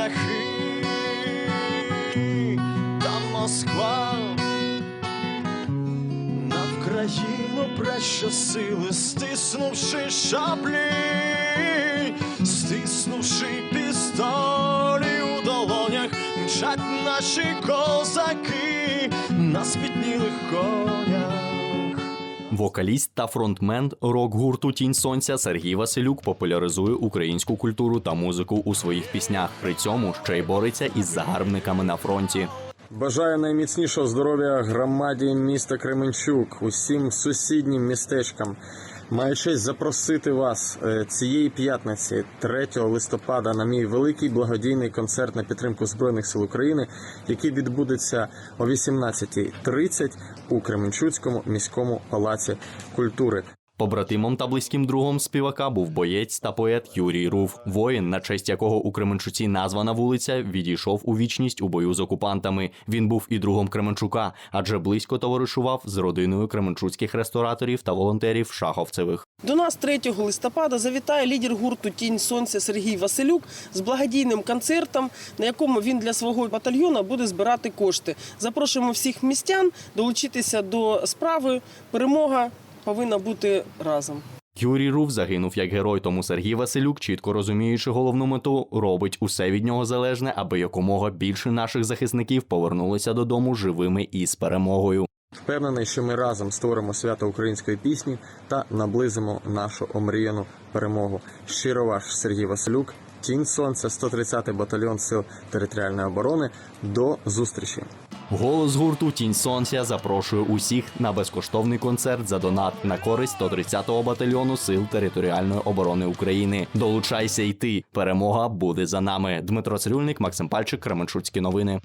шляхи, там Москва На Вкраїну бреще сили, стиснувши шаблі, стиснувши пістолі у долонях, мчать наші козаки на спітнілих конях. Вокаліст та фронтмен рок-гурту Тінь Сонця Сергій Василюк популяризує українську культуру та музику у своїх піснях. При цьому ще й бореться із загарбниками на фронті. Бажаю найміцнішого здоров'я громаді міста Кременчук, усім сусіднім містечкам. Маю честь запросити вас е, цієї п'ятниці, 3 листопада, на мій великий благодійний концерт на підтримку Збройних сил України, який відбудеться о 18.30 у Кременчуцькому міському палаці культури. Побратимом та близьким другом співака був боєць та поет Юрій Руф. Воїн, на честь якого у Кременчуці названа вулиця, відійшов у вічність у бою з окупантами. Він був і другом Кременчука, адже близько товаришував з родиною кременчуцьких рестораторів та волонтерів Шаховцевих. До нас 3 листопада завітає лідер гурту Тінь Сонця Сергій Василюк з благодійним концертом, на якому він для свого батальйону буде збирати кошти. Запрошуємо всіх містян долучитися до справи. Перемога повинна бути разом. Юрій Рув загинув як герой, тому Сергій Василюк, чітко розуміючи головну мету, робить усе від нього залежне, аби якомога більше наших захисників повернулися додому живими і з перемогою. Впевнений, що ми разом створимо свято української пісні та наблизимо нашу омріяну перемогу. Щиро ваш Сергій Василюк, Тінь Сонця, 130-й батальйон сил територіальної оборони. До зустрічі! Голос гурту Тінь Сонця запрошує усіх на безкоштовний концерт за донат на користь 130-го батальйону сил територіальної оборони України. Долучайся й ти. Перемога буде за нами. Дмитро Цирюльник, Максим Пальчик, Кременчуцькі новини.